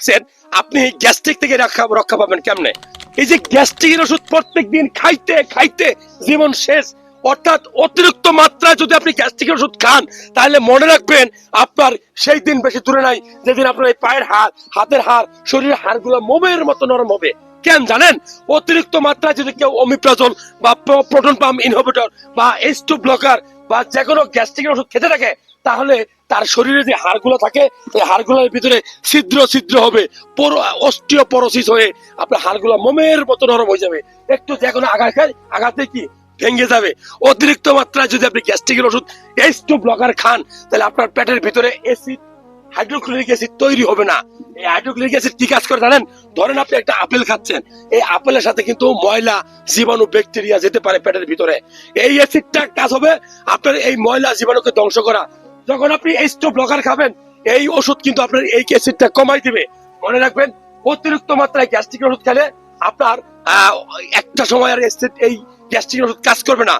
দেখছেন, আপনি গ্যাস্ট্রিক থেকে রক্ষা পাবেন কেমনে? এই যে গ্যাস্ট্রিকের ওষুধ প্রত্যেক দিন খাইতে খাইতে জীবন শেষ। অর্থাৎ অতিরিক্ত মাত্রায় যদি আপনি গ্যাস্ট্রিকের ওষুধ খান, তাহলে মনে রাখবেন আপনার সেই দিন বেশি দূরে নাই, যেদিন আপনার এই পায়ের হাড়, হাতের হাড়, শরীরের হাড়গুলো মোমের মতো নরম হবে। কেন জানেন? অতিরিক্ত মাত্রায় যদি কেউ অমিপ্রাজল বা প্র- প্রোটন পাম্প ইনহিবিটর বা এইচ টু ব্লকার বা যে কোনো গ্যাস্ট্রিকের ওষুধ খেতে থাকে তাহলে তার শরীরে যে হাড়গুলো থাকে এই হাড়গুলোর ভিতরে ছিদ্র ছিদ্র হবে। অস্টিওপরোসিস হয়ে আপনার হাড়গুলো মোমের মতো নরম হয়ে যাবে। একটু যে কোনো আঘাত খায়, আঘাতে কি? ভেঙে যাবে। অতিরিক্ত মাত্রায় যদি আপনি গ্যাস্ট্রিকের ওষুধ এইচ টু ব্লকার খান, তাহলে আপনার পেটের ভিতরে অ্যাসিড হাইড্রোক্লোরিক অ্যাসিড তৈরি হবে না। এই হাইড্রোক্লোরিক অ্যাসিড কি কাজ করে জানেন? ধরেন আপনি একটা আপেল খাচ্ছেন। এই আপেলের সাথে কিন্তু ময়লা, জীবাণু ব্যাকটেরিয়া যেতে পারে পেটের ভিতরে। এই অ্যাসিডটা কাজ হবে আপনার এই ময়লা, জীবাণুকে ধ্বংস করা। যখন আপনি এই স্টোভ ব্লকার খাবেন, এই ওষুধ কিন্তু আপনার এই অ্যাসিডটা কমাই দিবে। মনে রাখবেন, অতিরিক্ত মাত্রায় গ্যাস্ট্রিক ওষুধ খেলে আপনার একটা সময় আর এই গ্যাস্ট্রিক ওষুধ কাজ করবে না।